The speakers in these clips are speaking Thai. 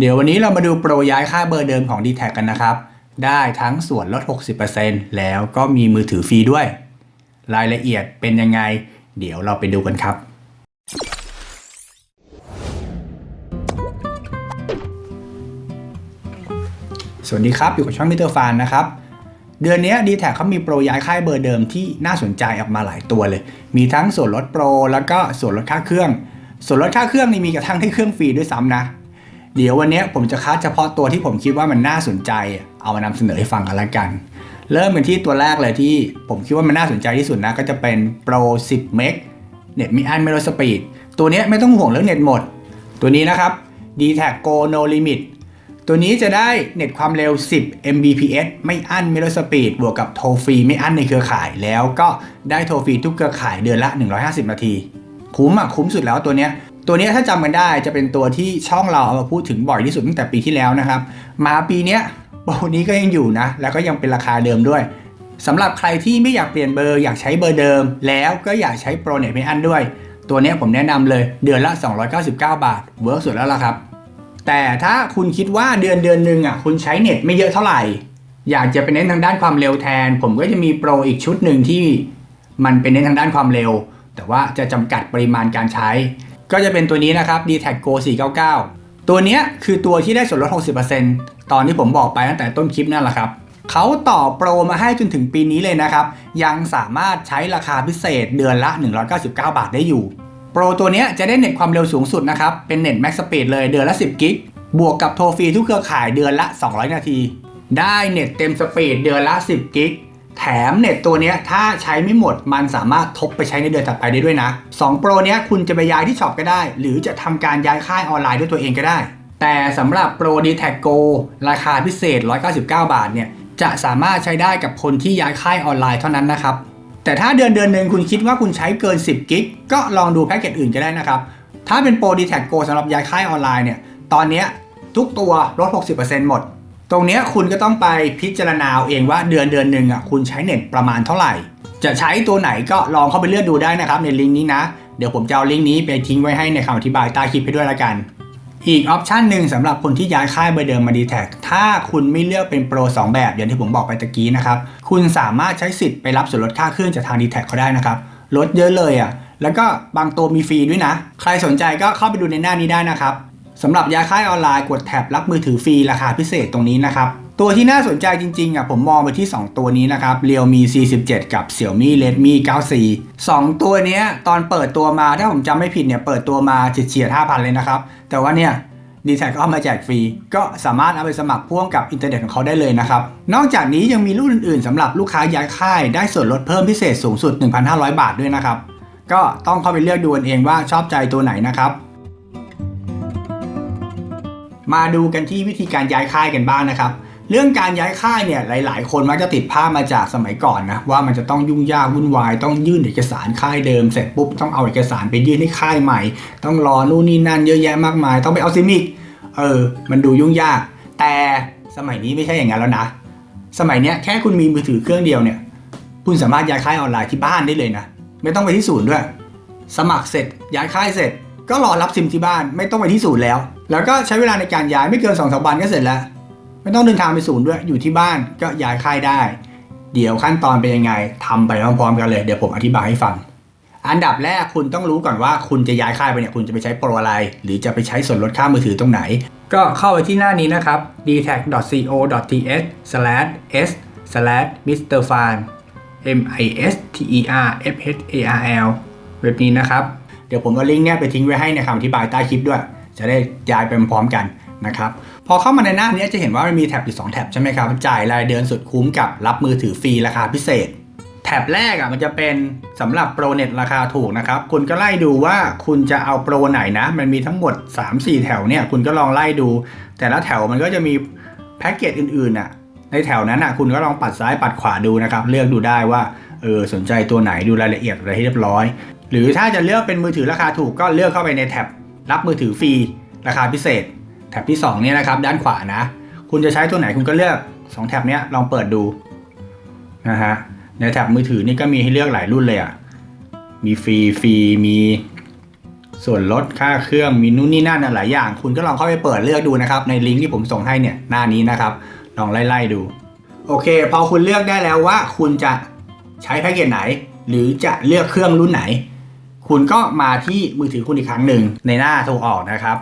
เดี๋ยววันนี้เรามาดูโปรย้ายค่าเบอร์เดิมของ d t แทกันนะครับ ได้ทั้งส่วนลด 60%แล้วก็มีมือถือฟรีด้วย รายละเอียดเป็นยังไง เดี๋ยวเราไปดูกันครับ สวัสดีครับ อยู่กับช่องมิเตอร์ฟานนะครับ เดือนนี้ d t แทเขามีโปรย้ายค่ายเบอร์เดิมที่น่าสนใจออกมาหลายตัวเลย มีทั้งส่วนลดโปรแล้วก็ส่วนลดค่าเครื่อง ส่วนลดค่าเครื่องนี่มีกระทั่งให้เครื่องฟรีด้วยซ้ำนะ เดี๋ยววันนี้ผมจะคัดเฉพาะตัวที่ผมคิดว่ามันน่าสนใจ เอามานำเสนอให้ฟังกันละกัน เริ่มกันที่ตัวแรกเลยที่ผมคิดว่ามันน่าสนใจที่สุดนะก็จะเป็น Pro 10เมกเน็ตมีอันไม่ลดสปีดตัวนี้ไม่ต้องห่วงเรื่องเน็ตหมด ตัวนี้นะครับ d t a c Go No Limit ตัวนี้จะได้เน็ตความเร็ว 10 Mbps ไม่อั้นไม่ลดสปีดบวกกับโทรฟรีไม่อั้นในเครือข่าย แล้วก็ได้โทรฟรีทุกเครือข่ายเดือนละ 150 นาที คุ้มอะคุ้มสุดแล้วตัวเนี้ย ตัวนี้ถ้าจำกันได้จะเป็นตัวที่ช่องเราเอามาพูดถึงบ่อยที่สุดตั้งแต่ปีที่แล้วนะครับ มาปีนี้โปรนี้ก็ยังอยู่นะ แล้วก็ยังเป็นราคาเดิมด้วยสำหรับใครที่ไม่อยากเปลี่ยนเบอร์อยากใช้เบอร์เดิม แล้วก็อยากใช้โปรเน็ตไม่อันด้วย ตัวนี้ผมแนะนำเลยเดือนละ 299 บาทเวิร์กสุดแล้วล่ะครับ แต่ถ้าคุณคิดว่าเดือนเดือนหนึ่งอะคุณใช้เน็ตไม่เยอะเท่าไหร่ อยากจะไปเน้นทางด้านความเร็วแทน ผมก็จะมีโปรอีกชุดหนึ่งที่มันเป็นเน้นทางด้านความเร็ว แต่ว่าจะจำกัดปริมาณการใช้ ก็จะเป็นตัวนี้นะครับ d t a c Go 499 ตัวนี้คือตัวที่ได้ส่วนลด 60%ตอนที่ผมบอกไปตั้งแต่ต้นคลิปนั่นแหละครับเขาต่อโปรมาให้จนถึงปีนี้เลยนะครับ ยังสามารถใช้ราคาพิเศษเดือนละ 199 บาทได้อยู่ โปรตัวนี้จะได้เน็ตความเร็วสูงสุดนะครับ เป็นเน็ตแม็กสปีดเลยเดือนละ 10 กิก บวกกับโทรฟรีทุกเครือข่ายเดือนละ 200 นาที ได้เน็ตเต็มสปีดเดือนละ 10 กิก แถมเน็ตตัวนี้ถ้าใช้ไม่หมดมันสามารถทบไปใช้ในเดือนถัดไปได้ด้วยนะ2โปรเนี้ยคุณจะไปย้ายที่ช็อปก็ได้ หรือจะทำการย้ายค่ายออนไลน์ด้วยตัวเองก็ได้ แต่สำหรับโปร d t a c Go ราคาพิเศษ 199 บาทเนี่ยจะสามารถใช้ได้กับคนที่ย้ายค่ายออนไลน์เท่านั้นนะครับแต่ถ้าเดือนเดือนหนึ่งคุณคิดว่าคุณใช้เกิน 10 กิกก็ลองดูแพ็กเกจอื่นก็ได้นะครับถ้าเป็นโปร d t a c Go สำหรับย้ายค่ายออนไลน์เนี่ยตอนนี้ทุกตัวลด 60%หมด ตรงนี้คุณก็ต้องไปพิจารณาเองว่าเดือนเดือนหนึ่งอะคุณใช้เน็ตประมาณเท่าไหร่ จะใช้ตัวไหนก็ลองเข้าไปเลือกดูได้นะครับในลิงก์นี้นะ เดี๋ยวผมจะเอาลิงก์นี้ไปทิ้งไว้ให้ในคำอธิบายใต้คลิปให้ด้วยละกัน อีกออปชันหนึ่งสำหรับคนที่ย้ายค่ายเบอร์เดิมมา d t แท็ถ้าคุณไม่เลือกเป็นโปร2 แบบอย่างที่ผมบอกไปตะกี้นะครับคุณสามารถใช้สิทธิ์ไปรับส่วนลดค่าเครื่องจากทาง d t แท็เขาได้นะครับลดเยอะเลยอะแล้วก็บางตัวมีฟรีด้วยนะ ใครสนใจก็เข้าไปดูในหน้านี้ได้นะครับ สำหรับยาค่ายออนไลน์กดแท็บรับมือถือฟรีราคาพิเศษตรงนี้นะครับตัวที่น่าสนใจจริงๆอะผมมองไปที่ 2 ตัวนี้นะครับ Realme C17 กับ Xiaomi Redmi 9 4 2ตัวนี้ตอนเปิดตัวมาถ้าผมจำไม่ผิดเนี่ยเปิดตัวมาเฉียดๆ5,000 เลยนะครับ แต่ว่าเนี่ยดีแท็ก็เอามาแจกฟรี ก็สามารถเอาไปสมัครพ่วงกับอินเทอร์เน็ตของเขาได้เลยนะครับ นอกจากนี้ยังมีรุ่นอื่นๆสำหรับลูกค้าย้ายค่ายได้ส่วนลดเพิ่มพิเศษสูงสุด 1,500 บาทด้วยนะครับ ก็ต้องเข้าไปเลือกดูเองว่าชอบใจตัวไหนนะครับ มาดูกันที่วิธีการย้ายค่ายกันบ้างนะครับ เรื่องการย้ายค่ายเนี่ยหลาย ๆ คนมักจะติดภาพมาจากสมัยก่อนนะว่ามันจะต้องยุ่งยากวุ่นวาย ต้องยื่นเอกสารค่ายเดิมเสร็จปุ๊บต้องเอาเอกสารไปยื่นให้ค่ายใหม่ ต้องรอนู่นนี่นั่นเยอะแยะมากมาย ต้องไปเอาซิมิกเออ มันดูยุ่งยาก แต่สมัยนี้ไม่ใช่อย่างนั้นแล้วนะ สมัยนี้แค่คุณมีมือถือเครื่องเดียวเนี่ย คุณสามารถย้ายค่ายออนไลน์ที่บ้านได้เลยนะ ไม่ต้องไปที่ศูนย์ด้วย สมัครเสร็จย้ายค่ายเสร็จ ก็รอรับซิมที่บ้านไม่ต้องไปที่ศูนย์แล้ว แล้วก็ใช้เวลาในการย้ายไม่เกิน2อสวันก็เสร็จแล้ว ไม่ต้องเดินทางไปศูนย์ด้วยอยู่ที่บ้านก็ย้ายค่ายได้ เดี๋ยวขั้นตอนเป็นยังไงทำไปพร้อมๆกันเลยเดี๋ยวผมอธิบายให้ฟัง อันดับแรกคุณต้องรู้ก่อนว่าคุณจะย้ายค่ายไปเนี่ยคุณจะไปใช้โปรอะไร หรือจะไปใช้ส่วนลดค่ามือถือตรงไหน ก็เข้าไปที่หน้านี้นะครับ dtac.co.th/s/mrfan m i s t e r f h a r l เว็บนี้นะครับ เดี๋ยวผมเอาลิงก์เนี่ยไปทิ้งไว้ให้ในคำอธิบายใต้คลิปด้วย จะได้ย้ายไปพร้อมกันนะครับพอเข้ามาในหน้านี้จะเห็นว่ามันมีแท็บอยู่2แท็บใช่ไหมครับจ่ายรายเดือนสุดคุ้มกับรับมือถือฟรีราคาพิเศษ แท็บแรกอะมันจะเป็นสำหรับโปรเน็ตราคาถูกนะครับคุณก็ไล่ดูว่าคุณจะเอาโปรไหนนะ มันมีทั้งหมด 3-4 แถวเนี่ยคุณก็ลองไล่ดู แต่ละแถวมันก็จะมีแพ็กเกจอื่นๆอะในแถวนั้นอะคุณก็ลองปัดซ้ายปัดขวาดูนะครับ เลือกดูได้ว่าเออสนใจตัวไหนดูรายละเอียดอะไรให้เรียบร้อย หรือถ้าจะเลือกเป็นมือถือราคาถูกก็เลือกเข้าไปในแท็บรับมือถือฟรีราคาพิเศษ แท็บที่2เนี่ยนะครับด้านขวานะ คุณจะใช้ตัวไหนคุณก็เลือก 2 แท็บเนี้ยลองเปิดดูนะฮะในแท็บมือถือนี่ก็มีให้เลือกหลายรุ่นเลยอะ่ะมีฟรีฟรีมีส่วนลดค่าเครื่องมีนู่นนี่นั่นหลายอย่าง คุณก็ลองเข้าไปเปิดเลือกดูนะครับ ในลิงก์ที่ผมส่งให้เนี่ยหน้านี้นะครับ ลองไล่ๆดู โอเค พอคุณเลือกได้แล้วว่าคุณจะใช้แพ็กเกจไหน หรือจะเลือกเครื่องรุ่นไหน คุณก็มาที่มือถือคุณอีกครั้งหนึ่งในหน้าโทรออกนะครับ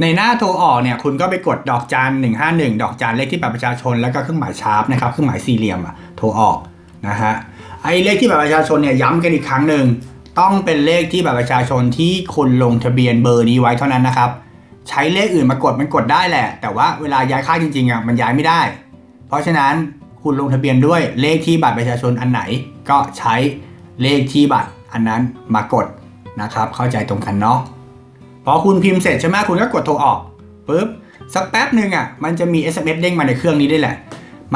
ในหน้าโทรออกเนี่ยคุณก็ไปกดดอกจัน151 ดอกจันเลขที่บัตรประชาชนแล้วก็เครื่องหมายชาร์ปนะครับเครื่องหมายสี่เหลี่ยมอะโทรออกนะฮะไอ้เลขที่บัตรประชาชนเนี่ยย้ำกันอีกครั้งหนึ่งต้องเป็นเลขที่บัตรประชาชนที่คุณลงทะเบียนเบอร์นี้ไว้เท่านั้นนะครับ ใช้เลขอื่นมากดมันกดได้แหละ แต่ว่าเวลาย้ายค่ายจริงๆอะมันย้ายไม่ได้ เพราะฉะนั้นคุณลงทะเบียนด้วยเลขที่บัตรประชาชนอันไหน ก็ใช้เลขที่บัตร อันนั้นมากดนะครับ เข้าใจตรงกันเนาะพอคุณพิมพ์เสร็จใช่ไหมคุณก็กดโทรออกปุ๊บสักแป๊บหนึ่งอะมันจะมี SMS เด้งมาในเครื่องนี้ได้แหละ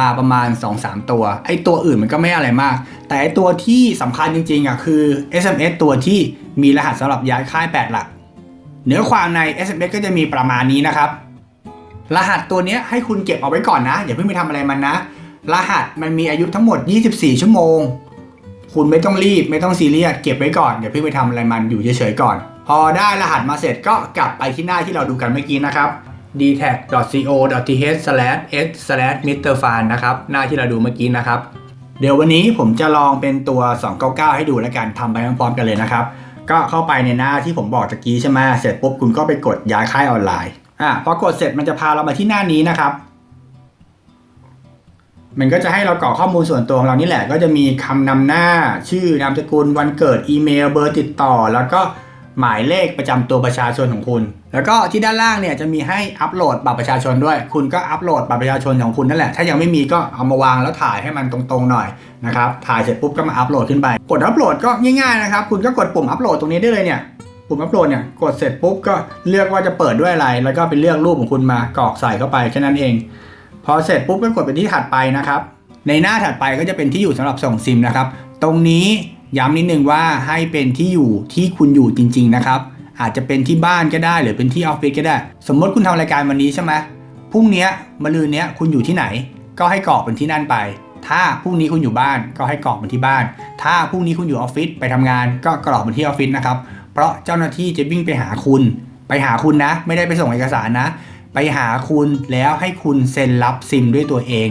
มาประมาณ 2-3 ตัว ไอ้ตัวอื่นมันก็ไม่อะไรมาก แต่ไอ้ตัวที่สำคัญจริงๆอะคือ SMS ตัวที่มีรหัสสำหรับย้ายค่าย 8 หลัก เนื้อความใน SMS ก็จะมีประมาณนี้นะครับ รหัสตัวเนี้ยให้คุณเก็บเอาไว้ก่อนนะ อย่าเพิ่งไปทำอะไรมันนะ รหัสมันมีอายุทั้งหมด 24 ชั่วโมง คุณไม่ต้องรีบไม่ต้องซีเรียสเก็บไว้ก่อนอย่าเพิ่งไปทำอะไรมันอยู่เฉยๆก่อน พอได้รหัสมาเสร็จก็กลับไปที่หน้าที่เราดูกันเมื่อกี้นะครับ dtag.co.th/s/mrfan นะครับ หน้าที่เราดูเมื่อกี้นะครับ เดี๋ยววันนี้ผมจะลองเป็นตัว 299 ให้ดูแล้วกันทำไปพร้อมๆกันเลยนะครับ ก็เข้าไปในหน้าที่ผมบอกตะกี้ใช่ไหมเสร็จปุ๊บคุณก็ไปกดย้ายค่ายออนไลน์อะพอกดเสร็จมันจะพาเรามาที่หน้านี้นะครับ มันก็จะให้เรากรอกข้อมูลส่วนตัวของเรานี่แหละ ก็จะมีคำนำหน้า ชื่อนามสกุล วันเกิด อีเมล เบอร์ติดต่อ แล้วก็หมายเลขประจำตัวประชาชนของคุณ แล้วก็ที่ด้านล่างเนี่ยจะมีให้อัปโหลดบัตรประชาชนด้วย คุณก็อัปโหลดบัตรประชาชนของคุณนั่นแหละ ถ้ายังไม่มีก็เอามาวางแล้วถ่ายให้มันตรงๆหน่อยนะครับ ถ่ายเสร็จปุ๊บก็มาอัปโหลดขึ้นไป กดอัปโหลดก็ง่ายๆนะครับ คุณก็กดปุ่มอัปโหลดตรงนี้ได้เลยเนี่ย ปุ่มอัปโหลดเนี่ย กดเสร็จปุ๊บก็เลือกว่าจะเปิดด้วยอะไร แล้วก็ไปเลือกรูปของคุณมากรอกใส่เข้าไปแค่นั้นเอง พอเสร็จปุ๊บก็กดไปที่ถัดไปนะครับ ในหน้าถัดไปก็จะเป็นที่อยู่สำหรับส่งซิมนะครับ ตรงนี้ย้ำนิดนึงว่าให้เป็นที่อยู่ที่คุณอยู่จริง ๆ นะครับ อาจจะเป็นที่บ้านก็ได้ หรือเป็นที่ออฟฟิศก็ได้ สมมติคุณทำรายการวันนี้ใช่ไหมพรุ่งเนี้ยมะรืนเนี้ยคุณอยู่ที่ไหน ก็ให้กรอกเป็นที่นั่นไป ถ้าพรุ่งนี้คุณอยู่บ้านก็ให้กรอกเป็นที่บ้าน ถ้าพรุ่งนี้คุณอยู่ออฟฟิศไปทำงานก็กรอกเป็นที่ออฟฟิศนะครับ เพราะเจ้าหน้าที่จะวิ่งไปหาคุณ ไปหาคุณนะ ไม่ได้ไปส่งเอกสารนะ ไปหาคุณแล้วให้คุณเซ็นรับซิมด้วยตัวเอง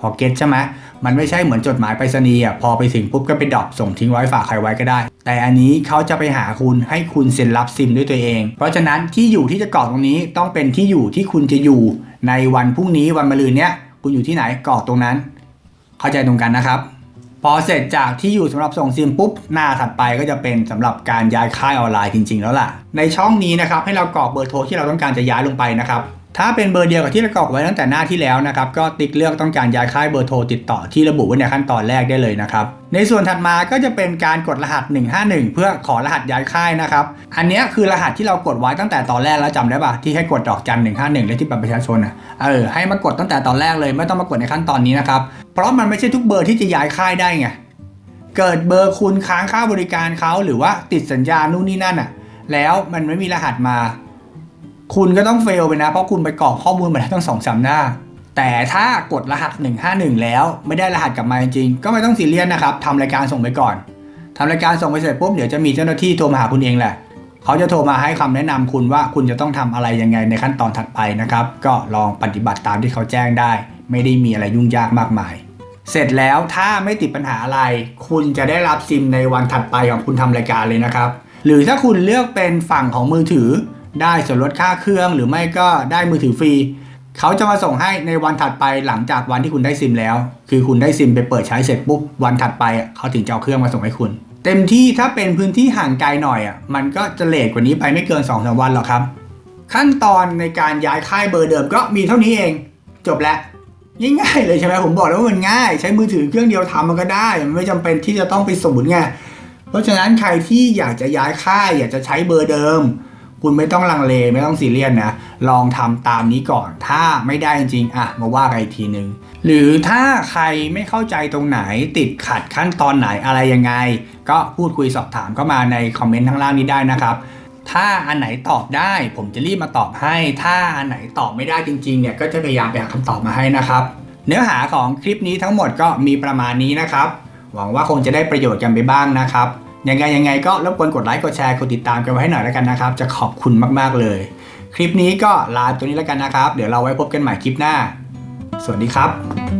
พอเก็ตใช่ไหมมันไม่ใช่เหมือนจดหมายไปรษณีย์อะพอไปถึงปุ๊บก็ไปดรอปส่งทิ้งไว้ฝากใครไว้ก็ได้ แต่อันนี้เขาจะไปหาคุณให้คุณเซ็นรับซิมด้วยตัวเอง เพราะฉะนั้นที่อยู่ที่จะกรอกตรงนี้ต้องเป็นที่อยู่ที่คุณจะอยู่ในวันพรุ่งนี้วันมะรืนเนี้ยคุณอยู่ที่ไหนกรอกตรงนั้น เข้าใจตรงกันนะครับ พอเสร็จจากที่อยู่สำหรับส่งซิมปุ๊บ หน้าถัดไปก็จะเป็นสำหรับการย้ายค่ายออนไลน์จริง ๆ แล้วล่ะ ในช่องนี้นะครับให้เรากรอกเบอร์โทรที่เราต้องการจะย้ายลงไปนะครับ ถ้าเป็นเบอร์เดียวกับที่เรากรอกไว้ตั้งแต่หน้าที่แล้วนะครับ ก็ติ๊กเลือกต้องการย้ายค่ายเบอร์โทรติดต่อที่ระบุไว้ในขั้นตอนแรกได้เลยนะครับ ในส่วนถัดมาก็จะเป็นการกดรหัส 151 เพื่อขอรหัสย้ายค่ายนะครับ อันนี้คือรหัสที่เรากดไว้ตั้งแต่ตอนแรกแล้วจำได้ปะที่ให้กดดอกจัน 151เลขที่บัตรประชาชนอะ เออ ให้มากดตั้งแต่ตอนแรกเลยไม่ต้องมากดในขั้นตอนนี้นะครับ เพราะมันไม่ใช่ทุกเบอร์ที่จะย้ายค่ายได้ไง เกิดเบอร์คุณค้างค่าบริการเขาหรือว่าติดสัญญานู่นนี่นั่นอะ แล้วมันไม่มีรหัสมา คุณก็ต้องเฟลไปนะ เพราะคุณไปกรอกข้อมูลมาแล้วตั้งสองสามหน้า แต่ถ้ากดรหัส 151 แล้วไม่ได้รหัสกลับมาจริงๆก็ไม่ต้องซีเรียสนะครับทำรายการส่งไปก่อนทำรายการส่งไปเสร็จปุ๊บเดี๋ยวจะมีเจ้าหน้าที่โทรมาหาคุณเองแหละเขาจะโทรมาให้คำแนะนำคุณว่าคุณจะต้องทำอะไรยังไงในขั้นตอนถัดไปนะครับ ก็ลองปฏิบัติตามที่เขาแจ้งได้ ไม่ได้มีอะไรยุ่งยากมากมาย เสร็จแล้วถ้าไม่ติดปัญหาอะไร คุณจะได้รับซิมในวันถัดไปของคุณทำรายการเลยนะครับ หรือถ้าคุณเลือกเป็นฝั่งของมือถือ ได้ส่วนลดค่าเครื่องหรือไม่ก็ได้มือถือฟรีเขาจะมาส่งให้ในวันถัดไปหลังจากวันที่คุณได้ซิมแล้ว คือคุณได้ซิมไปเปิดใช้เสร็จปุ๊บวันถัดไปเขาถึงจะเอาเครื่องมาส่งให้คุณ เต็มที่ถ้าเป็นพื้นที่ห่างไกลหน่อยอะมันก็จะเลทกว่านี้ไปไม่เกิน2อสวันหรอกครับ ขั้นตอนในการย้ายค่ายเบอร์เดิมก็มีเท่านี้เอง จบแล้วง่ายๆเลยใช่ไหมผมบอกแล้วว่ามันง่าย ใช้มือถือเครื่องเดียวทำมันก็ได้มันไม่จำเป็นที่จะต้องไปศูนย์ไงเพราะฉะนั้นใครที่อยากจะย้ายค่ายอยากจะใช้เบอร์เดิม คุณไม่ต้องลังเลไม่ต้องซีเรียสนะลองทำตามนี้ก่อน ถ้าไม่ได้จริงๆอะมาว่ากันอีกทีนึง หรือถ้าใครไม่เข้าใจตรงไหนติดขัดขั้นตอนไหนอะไรยังไง ก็พูดคุยสอบถามเข้ามาในคอมเมนต์ข้างล่างนี้ได้นะครับถ้าอันไหนตอบได้ผมจะรีบมาตอบให้ ถ้าอันไหนตอบไม่ได้จริงๆเนี่ยก็จะพยายามไปหาคำตอบมาให้นะครับ เนื้อหาของคลิปนี้ทั้งหมดก็มีประมาณนี้นะครับ หวังว่าคงจะได้ประโยชน์กันไปบ้างนะครับ ยังไงยังไงก็รบกวนกดไลค์กดแชร์กดติดตามกันไว้ให้หน่อยแล้วกันนะครับ จะขอบคุณมากๆเลย คลิปนี้ก็ลาตัวนี้แล้วกันนะครับ เดี๋ยวเราไว้พบกันใหม่คลิปหน้า สวัสดีครับ